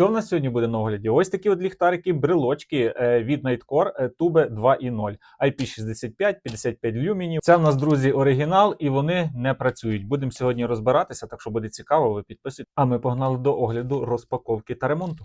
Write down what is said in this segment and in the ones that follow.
Що в нас сьогодні буде на огляді? Ось такі от ліхтарики, брелочки е, від Nightcore е, Tube 2.0 IP65, 55 люмінів. Це в нас, друзі, оригінал, і вони не працюють. Будемо сьогодні розбиратися, так що буде цікаво, ви підписуйтесь. А ми погнали до огляду розпаковки та ремонту.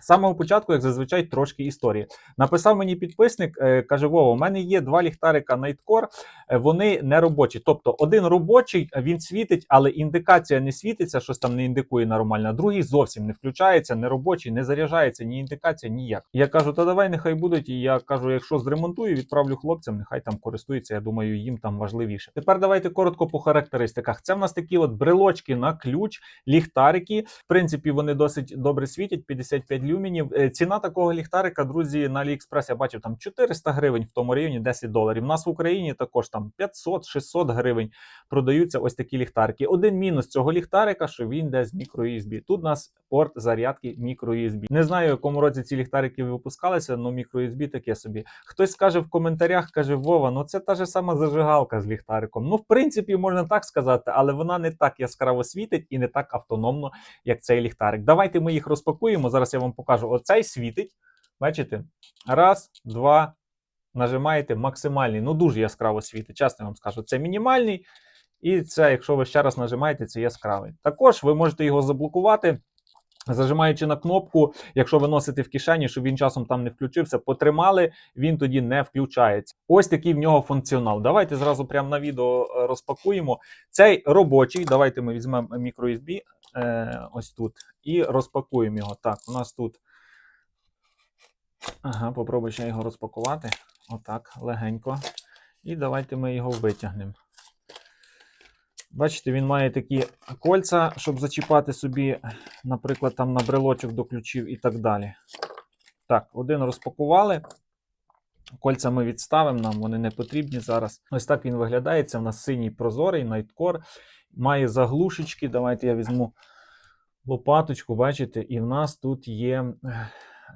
З самого початку, як зазвичай, трошки історії. Написав мені підписник, е, каже: Вова, у мене є два ліхтарика Nightcore, е, вони не робочі. Тобто один робочий, він світить, але індикація не світиться, щось там не індикує нормально. Другий зовсім не включається, не робочий, не заряджається, ні індикація, ніяк. Я кажу, та давай нехай будуть. І я кажу, якщо зремонтую, відправлю хлопцям, нехай там користуються. Я думаю, їм там важливіше. Тепер давайте коротко по характеристиках. Це в нас такі от брелочки на ключ, ліхтарики. В принципі, вони досить добре світять, 55 люмінів. Е, Ціна такого ліхтарика, друзі, на AliExpress я бачив там 400 гривень в тому районі 10 доларів. У нас в Україні також там 500-600 гривень продаються ось такі ліхтарики. Один мінус цього ліхтарика, що він з мікро-USB. Тут у нас порт зарядки мікро-USB. Не знаю, в якому році ці ліхтарики випускалися, але мікро-USB таке собі. Хтось скаже в коментарях, каже Вова, ну це та ж сама зажигалка з ліхтариком. Ну, в принципі, можна так сказати, але вона не так яскраво світить і не так автономно, як цей ліхтарик. Давайте ми їх розпакуємо. Зараз я вам покажу. Оцей світить. Бачите? Раз, два. Нажимаєте максимальний, ну дуже яскраво світить. Чесно вам скажу, це мінімальний. І це, якщо ви ще раз нажимаєте, це яскравий. Також ви можете його заблокувати. Зажимаючи на кнопку, якщо ви носите в кишені, щоб він часом там не включився, потримали, він тоді не включається. Ось такий в нього функціонал. Давайте зразу прямо на відео е, розпакуємо. Цей робочий. Давайте ми візьмемо microUSB е, ось тут і розпакуємо його. Так, у нас тут. Ага, попробую ще його розпакувати. Отак, легенько. І давайте ми його витягнемо. Бачите, він має такі кольця, щоб зачіпати собі, наприклад, там на брелочок до ключів і так далі. Так, один розпакували. Кольця ми відставимо, нам вони не потрібні зараз. Ось так він виглядає. Це в нас синій прозорий, Nightcore. Має заглушечки. Давайте я візьму лопаточку, бачите, і в нас тут є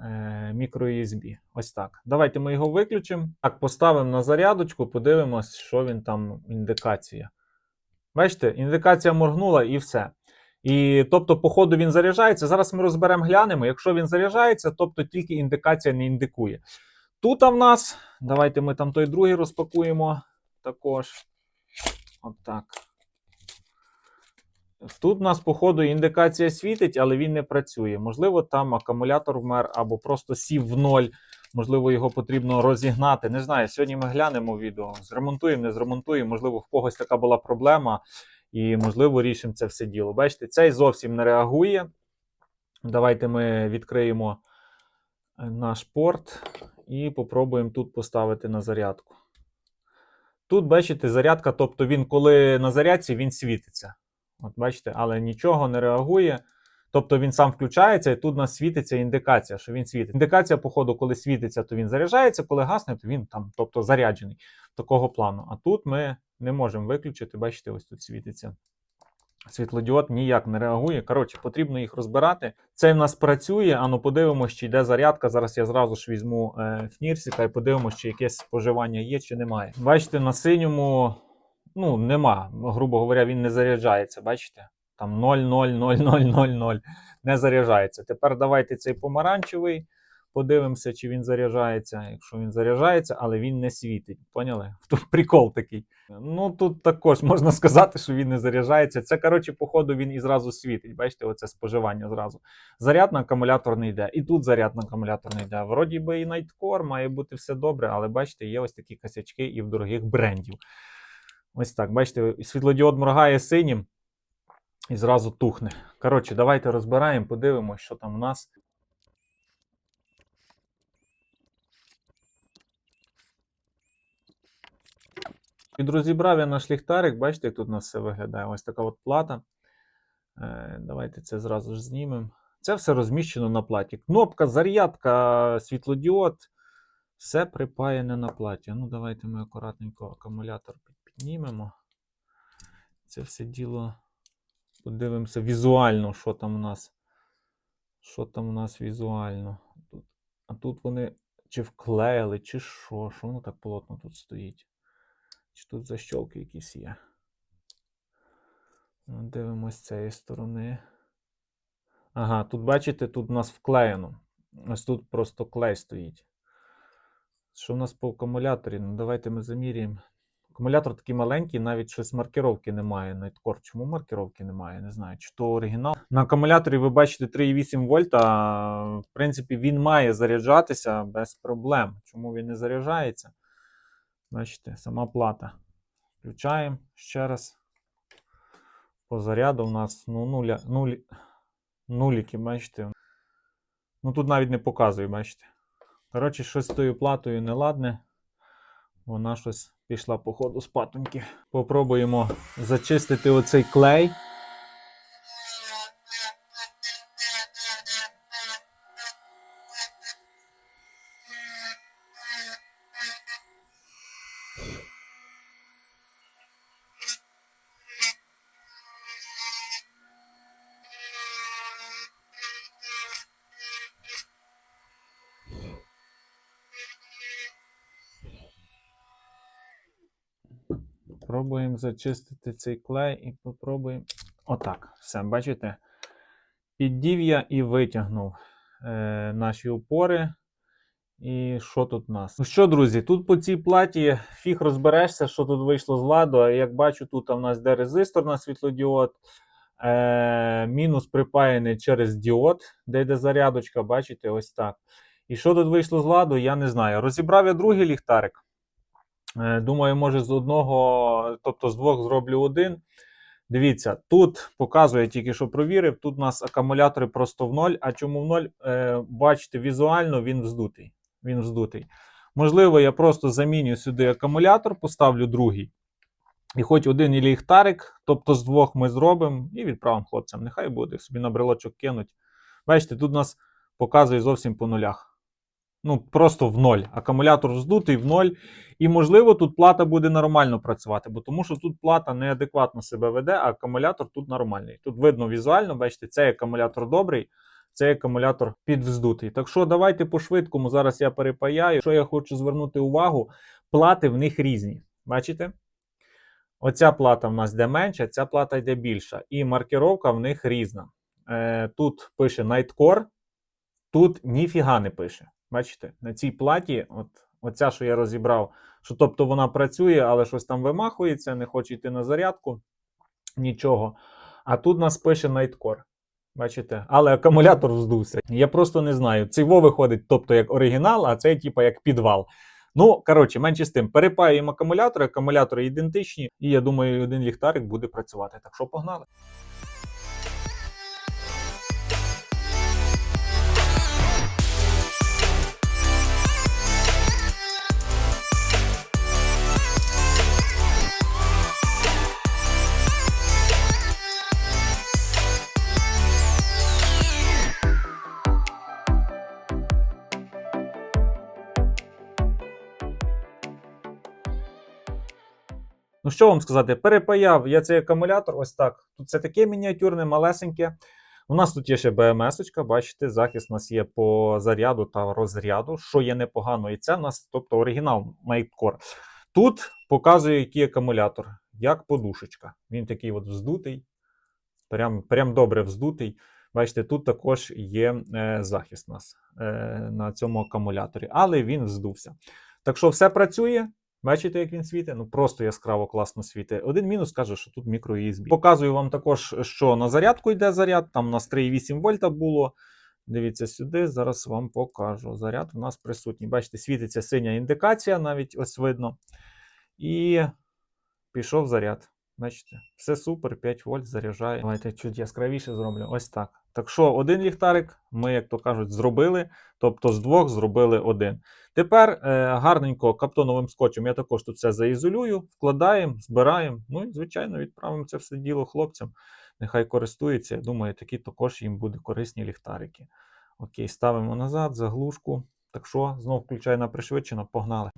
е, мікро-USB. Ось так. Давайте ми його виключимо. Так, поставимо на зарядочку, подивимось, що він там індикація. Бачите, індикація моргнула і все. І тобто, по ходу він заряджається. Зараз ми розберемо, глянемо. Якщо він заряджається, тобто тільки індикація не індикує. Тут в нас, давайте ми там той другий розпакуємо також. Отак. Тут у нас, по ходу, індикація світить, але він не працює. Можливо, там акумулятор вмер або просто сів в ноль. Можливо, його потрібно розігнати. Не знаю. Сьогодні ми глянемо відео. Зремонтуємо, не зремонтуємо. Можливо, в когось така була проблема, і, можливо, рішимо це все діло. Бачите, цей зовсім не реагує. Давайте ми відкриємо наш порт і попробуємо тут поставити на зарядку. Тут, бачите, зарядка, тобто він, коли на зарядці, він світиться. От бачите, але нічого не реагує. Тобто він сам включається, і тут у нас світиться індикація, що він світить. Індикація, по ходу, коли світиться, то він заряджається, коли гасне, то він там, тобто заряджений такого плану. А тут ми не можемо виключити. Бачите, ось тут світиться. Світлодіод ніяк не реагує. Коротше, потрібно їх розбирати. Це в нас працює. Ану, подивимося, чи йде зарядка. Зараз я зразу ж візьму е, фнірсіка і подивимося, чи якесь споживання є, чи немає. Бачите, на синьому ну, нема. Грубо говоря, він не заряджається. Бачите? Там 0,0,0,0,0,0 не заряджається. Тепер давайте цей помаранчевий. Подивимося, чи він заряджається. Якщо він заряджається, але він не світить. Поняли? Тут прикол такий. Ну тут також можна сказати, що він не заряджається. Це, коротше, походу, він і зразу світить. Бачите, оце споживання зразу. Заряд на акумулятор не йде. І тут заряд на акумулятор не йде. Вроді би і Nightcore, має бути все добре, але бачите, є ось такі косячки і в дорогих брендів. Ось так, бачите, світлодіод моргає синім і зразу тухне. Коротше, давайте розбираємо, подивимося, що там в нас. Підрозібрав я наш ліхтарик, бачите, як тут у нас все виглядає. Ось така от плата. Е, Давайте це зразу ж знімемо. Це все розміщено на платі. Кнопка, зарядка, світлодіод. Все припаяне на платі. Ну, давайте ми акуратненько акумулятор піднімемо. Це все діло Подивимося візуально, що там у нас. Що там у нас візуально? А тут вони чи вклеїли, чи що? Що воно так плотно тут стоїть? Чи тут защолки якісь є? Ну, Дивимось з цієї сторони. Ага, тут бачите, тут у нас вклеєно. Ось тут просто клей стоїть. Що в нас по акумуляторі? Ну, давайте ми заміряємо. Акумулятор такий маленький, навіть щось маркировки немає. Найткор. Чому маркировки немає? Не знаю. Чи то оригінал. На акумуляторі ви бачите 3,8 вольта. В принципі, він має заряджатися без проблем. Чому він не заряджається? Бачите, сама плата. Включаємо ще раз. По заряду у нас ну, нуля, нулі, нуліки, бачите. Ну тут навіть не показує, бачите. Коротше, щось з тою платою неладне. Вона щось пішла по ходу з патоньки. Попробуємо зачистити оцей клей. Пробуємо зачистити цей клей і попробуємо. Отак. Все, бачите? Піддів я і витягнув е, наші опори. І що тут у нас? Ну що, друзі, тут по цій платі фіг розберешся, що тут вийшло з ладу. А як бачу, тут у нас де резистор на світлодіод. Е, мінус припаяний через діод, де йде зарядочка, бачите, ось так. І що тут вийшло з ладу, я не знаю. Розібрав я другий ліхтарик. Е, Думаю, може з одного, тобто з двох зроблю один. Дивіться, тут показує тільки що провірив. Тут у нас акумулятори просто в ноль. А чому в ноль? Е, бачите, візуально він вздутий. Він вздутий. Можливо, я просто заміню сюди акумулятор, поставлю другий. І хоч один і ліхтарик, тобто з двох ми зробимо і відправимо хлопцям. Нехай буде, собі на брелочок кинуть. Бачите, тут у нас показує зовсім по нулях. Ну, просто в ноль. Акумулятор вздутий в ноль. І, можливо, тут плата буде нормально працювати, бо тому що тут плата неадекватно себе веде, а акумулятор тут нормальний. Тут видно візуально, бачите, цей акумулятор добрий, цей акумулятор підвздутий. Так що давайте по-швидкому. Зараз я перепаяю. Що я хочу звернути увагу, плати в них різні. Бачите? Оця плата в нас йде менша, ця плата йде більша. І маркировка в них різна. Е, тут пише Nightcore, тут ніфіга не пише. Бачите, на цій платі, от, оця, що я розібрав, що тобто вона працює, але щось там вимахується, не хоче йти на зарядку, нічого. А тут нас пише Nightcore. Бачите, але акумулятор вздувся. Я просто не знаю. Цей во виходить, тобто як оригінал, а цей, типу, як підвал. Ну, коротше, менше з тим, перепаюємо акумулятори, акумулятори ідентичні, і я думаю, один ліхтарик буде працювати. Так що погнали. Ну, що вам сказати, перепаяв я цей акумулятор ось так. Тут це таке мініатюрне, малесеньке. У нас тут є ще БМС-очка, бачите, захист у нас є по заряду та розряду, що є непогано. І це у нас, тобто оригінал Matecore. Тут показує, який акумулятор, як подушечка. Він такий от вздутий, прям, прям добре вздутий. Бачите, тут також є е, захист у нас е, на цьому акумуляторі, але він вздувся. Так що все працює. Бачите, як він світить? Ну просто яскраво класно світить. Один мінус каже, що тут мікро USB. Показую вам також, що на зарядку йде заряд. Там у нас 3,8 вольта було. Дивіться сюди, зараз вам покажу. Заряд у нас присутній. Бачите, світиться синя індикація, навіть ось видно. І пішов заряд. Бачите, все супер, 5 вольт заряджає. Давайте чуть яскравіше зроблю. Ось так. Так що один ліхтарик ми, як то кажуть, зробили. Тобто з двох зробили один. Тепер е, гарненько каптоновим скотчем я також тут все заізолюю, вкладаємо, збираємо. Ну і, звичайно, відправимо це все діло хлопцям. Нехай користуються. Я думаю, такі також їм будуть корисні ліхтарики. Окей, ставимо назад, заглушку. Так що, знов включаю на пришвидшено, погнали.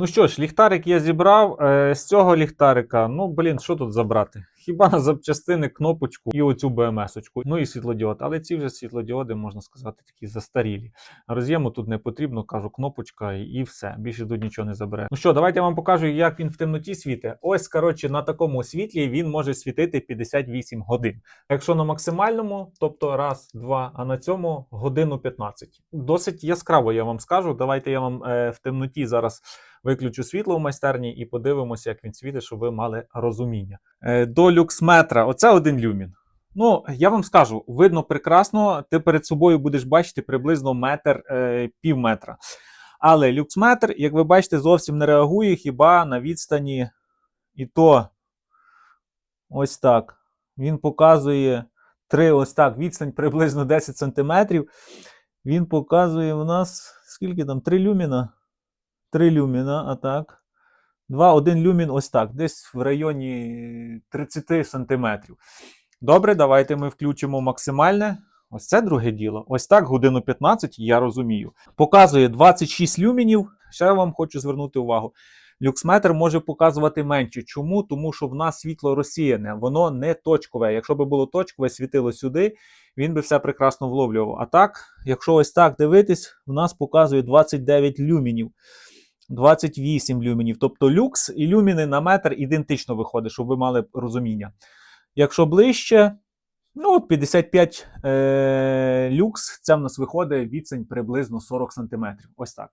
Ну що ж, ліхтарик я зібрав. Е, з цього ліхтарика, ну блін, що тут забрати? Хіба на запчастини кнопочку і оцю БМС-очку, ну і світлодіод. Але ці вже світлодіоди, можна сказати, такі застарілі. Роз'єму тут не потрібно, кажу, кнопочка і, все. Більше тут нічого не забере. Ну що, давайте я вам покажу, як він в темноті світить. Ось, коротше, на такому світлі він може світити 58 годин. Якщо на максимальному, тобто раз, два, а на цьому годину 15. Досить яскраво, я вам скажу. Давайте я вам е, в темноті зараз виключу світло в майстерні і подивимося, як він світить, щоб ви мали розуміння. Е, до люксметра, оце один люмін. Ну, я вам скажу, видно прекрасно, ти перед собою будеш бачити приблизно метр, е, пів метра. Але люксметр, як ви бачите, зовсім не реагує хіба на відстані і то ось так. Він показує 3 ось так, відстань приблизно 10 см. Він показує в нас скільки там? 3 люміна. 3 люміна, а так. 2, 1 люмін ось так, десь в районі 30 см. Добре, давайте ми включимо максимальне. Ось це друге діло. Ось так, годину 15, я розумію. Показує 26 люмінів. Ще я вам хочу звернути увагу. Люксметр може показувати менше. Чому? Тому що в нас світло розсіяне, воно не точкове. Якщо б було точкове, світило сюди, він би все прекрасно вловлював. А так, якщо ось так дивитись, в нас показує 29 люмінів. 28 люмінів. Тобто люкс і люміни на метр ідентично виходить, щоб ви мали розуміння. Якщо ближче, ну от 55 е, люкс, це в нас виходить відстань приблизно 40 см. Ось так.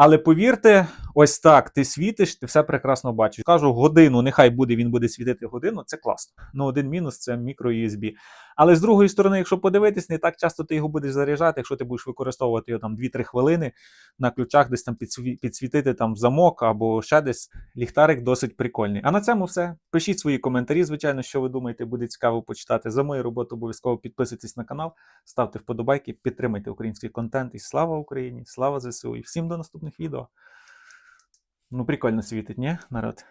Але повірте, ось так ти світиш, ти все прекрасно бачиш. Кажу, годину, нехай буде, він буде світити годину, це класно. Ну, один мінус це мікро USB. Але з другої сторони, якщо подивитись, не так часто ти його будеш заряджати, якщо ти будеш використовувати його там 2-3 хвилини на ключах, десь там підсві- підсвітити там замок або ще десь. Ліхтарик досить прикольний. А на цьому все. Пишіть свої коментарі, звичайно, що ви думаєте, буде цікаво почитати. За мою роботу обов'язково підписуйтесь на канал, ставте вподобайки, підтримайте український контент. І слава Україні! Слава ЗСУ! І всім до наступних відео. Ну, прикольно світить, ні, народ?